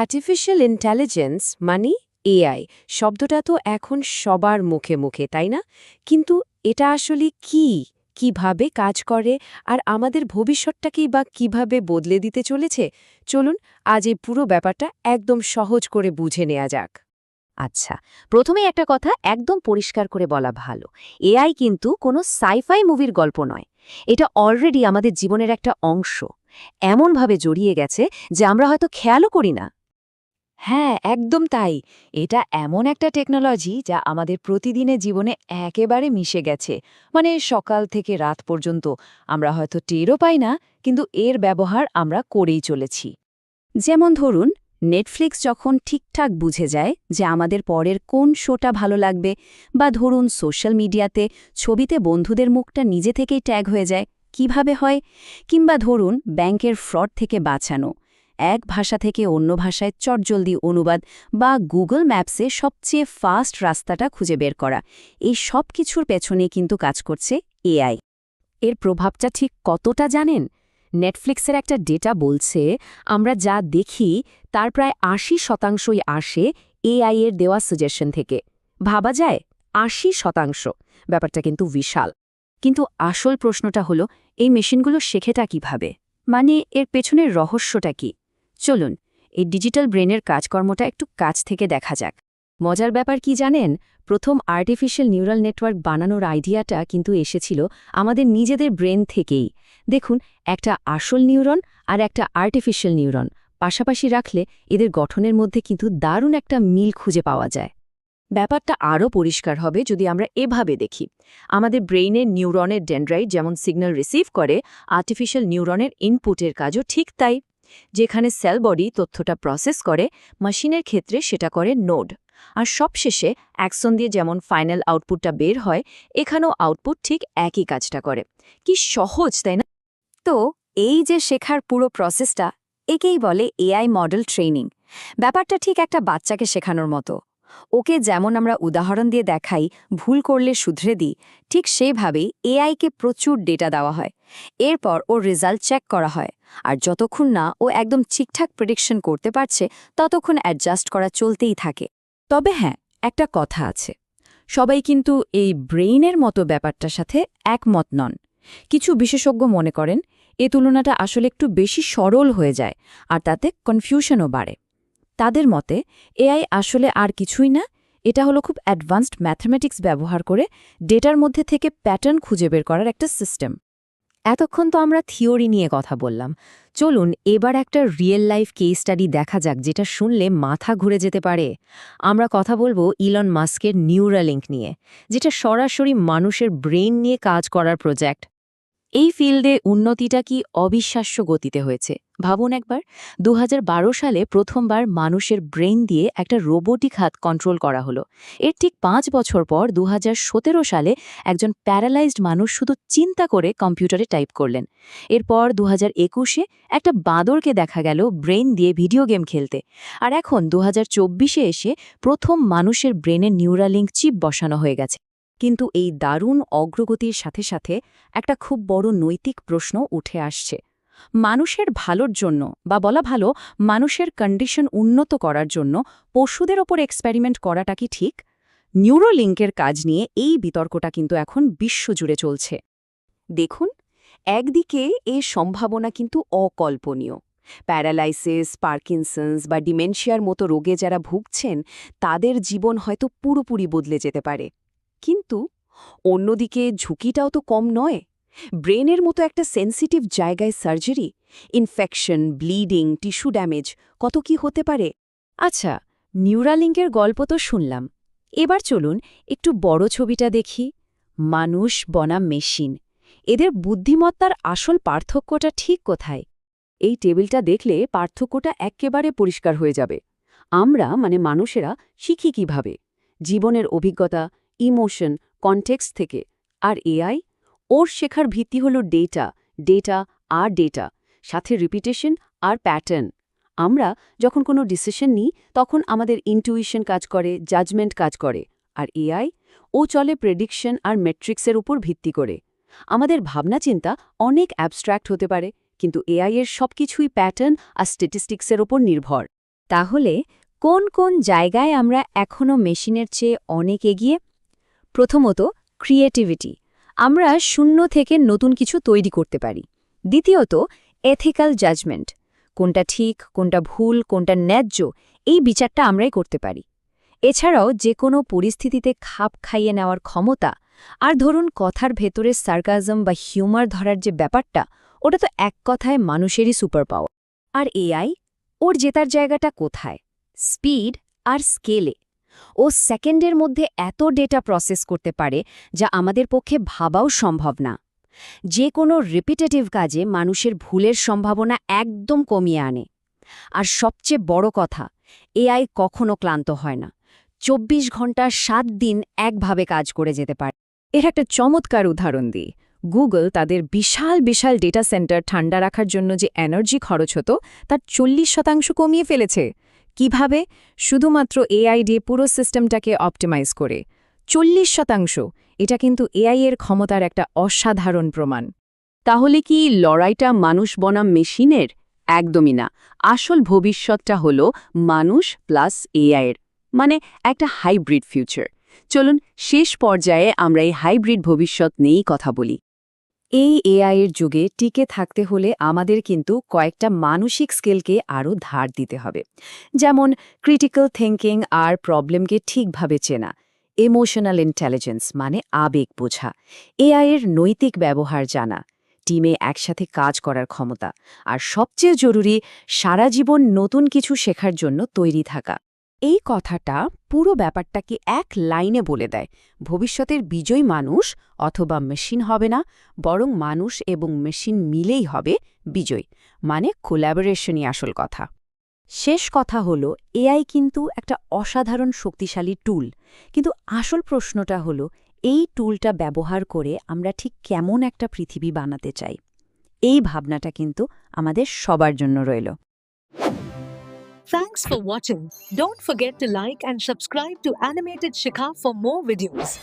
Artificial intelligence মানে AI শব্দটা তো এখন সবার মুখে মুখে, তাই না? কিন্তু এটা আসলে কি? কীভাবে কাজ করে? আর আমাদের ভবিষ্যৎটাকেই বা কীভাবে বদলে দিতে চলেছে? চলুন আজ এই পুরো ব্যাপারটা একদম সহজ করে বুঝে নেওয়া যাক। আচ্ছা প্রথমে একটা কথা একদম পরিষ্কার করে বলা ভালো। এআই কিন্তু কোনো সাইফাই মুভির গল্প নয়। এটা অলরেডি আমাদের জীবনের একটা অংশ। এমনভাবে জড়িয়ে গেছে যে আমরা হয়তো খেয়ালও করি না। হ্যাঁ একদম তাই। এটা এমন একটা টেকনোলজি যা আমাদের প্রতিদিনের জীবনে একেবারে মিশে গেছে। মানে সকাল থেকে রাত পর্যন্ত আমরা হয়তো টেরও পাই না, কিন্তু এর ব্যবহার আমরা করেই চলেছি। যেমন ধরুন নেটফ্লিক্স যখন ঠিকঠাক বুঝে যায় যে আমাদের পরের কোন শোটা ভালো লাগবে বা ধরুন সোশ্যাল মিডিয়াতে ছবিতে বন্ধুদের মুখটা নিজে থেকেই ট্যাগ হয়ে যায়, কীভাবে হয়? কিংবা ধরুন ব্যাংকের ফ্রড থেকে বাঁচানো। এক ভাষা থেকে অন্য ভাষায় চটজলদি অনুবাদ বা গুগল ম্যাপসে সবচেয়ে ফাস্ট রাস্তাটা খুঁজে বের করা। এই সব কিছুর পেছনে কিন্তু কাজ করছে এআই এর প্রভাবটা ঠিক কতটা জানেন? নেটফ্লিক্সের একটা ডেটা বলছে, আমরা যা দেখি তার প্রায় আশি শতাংশই আসে এআই এর দেওয়া সাজেশন থেকে। ভাবা যায়, আশি শতাংশ। ব্যাপারটা কিন্তু বিশাল। কিন্তু আসল প্রশ্নটা হলো, এই মেশিনগুলো শেখেটা কীভাবে? মানে এর পেছনের রহস্যটা কি? চলুন, এই ডিজিটাল ব্রেনের কাজকর্মটা একটু কাছ থেকে দেখা যাক। মজার ব্যাপার কি জানেন? প্রথম আর্টিফিশিয়াল নিউরাল নেটওয়ার্ক বানানোর আইডিয়াটা কিন্তু এসেছিল আমাদের নিজেদের ব্রেন থেকেই। দেখুন, একটা আসল নিউরন আর একটা আর্টিফিশিয়াল নিউরন। পাশাপাশি রাখলে এদের গঠনের মধ্যে কিন্তু দারুণ একটা মিল খুঁজে পাওয়া যায়। ব্যাপারটা আরও পরিষ্কার হবে যদি আমরা এভাবে দেখি। আমাদের ব্রেইনের নিউরনের ডেন্ড্রাইট যেমন সিগন্যাল রিসিভ করে, আর্টিফিশিয়াল নিউরনের ইনপুটের কাজও ঠিক তাই। যেখানে সেল বডি তথ্যটা প্রসেস করে, মেশিনের ক্ষেত্রে সেটা করে নোড। আর সবশেষে অ্যাকশন দিয়ে যেমন ফাইনাল আউটপুটটা বের হয়, এখানেও আউটপুট ঠিক একই কাজটা করে। কি সহজ, তাই না? তো এই যে শেখার পুরো প্রসেসটা, একেই বলে এআই মডেল ট্রেনিং ব্যাপারটা ঠিক একটা বাচ্চাকে শেখানোর মতো। ওকে যেমন আমরা উদাহরণ দিয়ে দেখাই, ভুল করলে শুধরে দিই, ঠিক সেইভাবেই এআইকে প্রচুর ডেটা দেওয়া হয়। এরপর ওর রেজাল্ট চেক করা হয়, আর যতক্ষণ না ও একদম ঠিকঠাক প্রেডিকশন করতে পারছে, ততক্ষণ অ্যাডজাস্ট করা চলতেই থাকে। তবে হ্যাঁ একটা কথা আছে। সবাই কিন্তু এই ব্রেইনের মতো ব্যাপারটার সাথে একমত নন। কিছু বিশেষজ্ঞ মনে করেন, এ তুলনাটা আসলে একটু বেশি সরল হয়ে যায়, আর তাতে কনফিউশনও বাড়ে। তাদের মতে, এআই আসলে আর কিছুই না, এটা হলো খুব অ্যাডভান্সড ম্যাথমেটিক্স ব্যবহার করে ডেটার মধ্যে থেকে প্যাটার্ন খুঁজে বের করার একটা সিস্টেম। এতক্ষণ তো আমরা থিওরি নিয়ে কথা বললাম। চলুন এবার একটা রিয়েল লাইফ কেস স্টাডি দেখা যাক যেটা শুনলে মাথা ঘুরে যেতে পারে। আমরা কথা বলব ইলন মাস্কের নিউরালিঙ্ক নিয়ে, যেটা সরাসরি মানুষের ব্রেন নিয়ে কাজ করার প্রজেক্ট। এই ফিল্ডে উন্নতিটা কি অবিশ্বাস্য গতিতে হয়েছে? ভাবুন একবার। দু হাজার বারো সালে প্রথমবার মানুষের ব্রেন দিয়ে একটা রোবোটিক হাত কন্ট্রোল করা হলো। এর ঠিক পাঁচ বছর পর দু হাজার সতেরো সালে একজন প্যারালাইজড মানুষ শুধু চিন্তা করে কম্পিউটারে টাইপ করলেন। এরপর দু হাজার একুশে একটা বাঁদরকে দেখা গেল ব্রেন দিয়ে ভিডিও গেম খেলতে। আর এখন দু হাজার এসে প্রথম মানুষের ব্রেনের নিউরালিঙ্ক চিপ বসানো হয়ে গেছে। কিন্তু এই দারুণ অগ্রগতির সাথে সাথে একটা খুব বড় নৈতিক প্রশ্ন উঠে আসছে। মানুষের ভালোর জন্য বা বলা ভালো, মানুষের কন্ডিশন উন্নত করার জন্য পশুদের ওপর এক্সপেরিমেন্ট করাটা কি ঠিক? নিউরোলিঙ্কের কাজ নিয়ে এই বিতর্কটা কিন্তু এখন বিশ্বজুড়ে চলছে। দেখুন, একদিকে এ সম্ভাবনা কিন্তু অকল্পনীয়। প্যারালাইসিস, পার্কিনসন্স বা ডিমেনশিয়ার মতো রোগে যারা ভুগছেন, তাদের জীবন হয়তো পুরোপুরি বদলে যেতে পারে। কিন্তু অন্যদিকে ঝুঁকিটাও তো কম নয়। ব্রেনের মতো একটা সেন্সিটিভ জায়গায় surgery, infection, bleeding, tissue damage, কত কি হতে পারে? আচ্ছা নিউরালিঙ্কের গল্প তো শুনলাম। এবার চলুন একটু বড় ছবিটা দেখি। মানুষ বনাম মেশিন। এদের বুদ্ধিমত্তার আসল পার্থক্যটা ঠিক কোথায়? এই টেবিলটা দেখলে পার্থক্যটা একেবারে পরিষ্কার হয়ে যাবে। আমরা মানে মানুষেরা, শিখি কীভাবে? জীবনের অভিজ্ঞতা, ইমোশন কনটেক্সট থেকে আর এআই ওর শেখার ভিত্তি হল ডেটা ডেটা আর ডেটা সাথে রিপিটেশন আর প্যাটার্ন আমরা যখন কোনো ডিসিশন নিই, তখন আমাদের ইনটুইশন কাজ করে জাজমেন্ট কাজ করে, আর এআই ও চলে প্রেডিকশন আর মেট্রিক্সের উপর ভিত্তি করে। আমাদের ভাবনা চিন্তা অনেক অ্যাবস্ট্র্যাক্ট হতে পারে, কিন্তু এআই এর সবকিছুই প্যাটার্ন আর স্ট্যাটিস্টিক্সের ওপর নির্ভর। তাহলে কোন কোন জায়গায় আমরা এখনও মেশিনের চেয়ে অনেক এগিয়ে প্রথমত ক্রিয়েটিভিটি আমরা শূন্য থেকে নতুন কিছু তৈরি করতে পারি। দ্বিতীয়ত এথিক্যাল জাজমেন্ট কোনটা ঠিক, কোনটা ভুল, কোনটা ন্যায্য, এই বিচারটা আমরাই করতে পারি। এছাড়াও যে কোনো পরিস্থিতিতে খাপ খাইয়ে নেওয়ার ক্ষমতা, আর ধরুন কথার ভেতরে সার্কাজম বা হিউমার ধরার যে ব্যাপারটা, ওটা তো এক কথায় মানুষেরই সুপার পাওয়ার আর এআই ওর জেতার জায়গাটা কোথায়? স্পিড আর স্কেলে ও সেকেন্ডের মধ্যে এত ডেটা প্রসেস করতে পারে যা আমাদের পক্ষে ভাবাও সম্ভব না। যে কোনো রিপিটেটিভ কাজে মানুষের ভুলের সম্ভাবনা একদম কমিয়ে আনে। আর সবচেয়ে বড় কথা এআই কখনো ক্লান্ত হয় না। চব্বিশ ঘণ্টা সাত দিন একভাবে কাজ করে যেতে পারে। এর একটা চমৎকার উদাহরণ দিই। গুগল তাদের বিশাল বিশাল ডেটা সেন্টার ঠান্ডা রাখার জন্য যে এনার্জি খরচ হতো, তার চল্লিশ শতাংশ কমিয়ে ফেলেছে। কীভাবে? শুধুমাত্র এআই দিয়ে পুরো সিস্টেমটাকে অপটিমাইজ করে। চল্লিশ শতাংশ, এটা কিন্তু এআই এর ক্ষমতার একটা অসাধারণ প্রমাণ। তাহলে কি লড়াইটা মানুষ বনাম মেশিনের? একদমই না। আসল ভবিষ্যৎটা হল মানুষ প্লাস এআইয়ের মানে একটা হাইব্রিড ফিউচার। চলুন, শেষ পর্যায়ে আমরা এই হাইব্রিড ভবিষ্যৎ নিয়েই কথা বলি। এই এআই এর যুগে টিকে থাকতে হলে আমাদের কিন্তু কয়েকটা মানসিক স্কেলকে আরও ধার দিতে হবে। যেমন ক্রিটিক্যাল থিঙ্কিং আর প্রবলেমকে ঠিকভাবে চেনা ইমোশনাল ইন্টেলিজেন্স মানে আবেগ বোঝা এআই এর নৈতিক ব্যবহার জানা টিমে একসাথে কাজ করার ক্ষমতা, আর সবচেয়ে জরুরি সারা জীবন নতুন কিছু শেখার জন্য তৈরি থাকা। এই কথাটা পুরো ব্যাপারটাকে এক লাইনে বলে দেয়। ভবিষ্যতের বিজয়ী মানুষ অথবা মেশিন হবে না, বরং মানুষ এবং মেশিন মিলেই হবে বিজয়। মানে কোল্যাবোরেশনই আসল কথা। শেষ কথা হলো এআই কিন্তু একটা অসাধারণ শক্তিশালী টুল কিন্তু আসল প্রশ্নটা হলো, এই টুলটা ব্যবহার করে আমরা ঠিক কেমন একটা পৃথিবী বানাতে চাই? এই ভাবনাটা কিন্তু আমাদের সবার জন্য রইল। Thanks for watching. Don't forget to like and subscribe to Animated Shikha for more videos.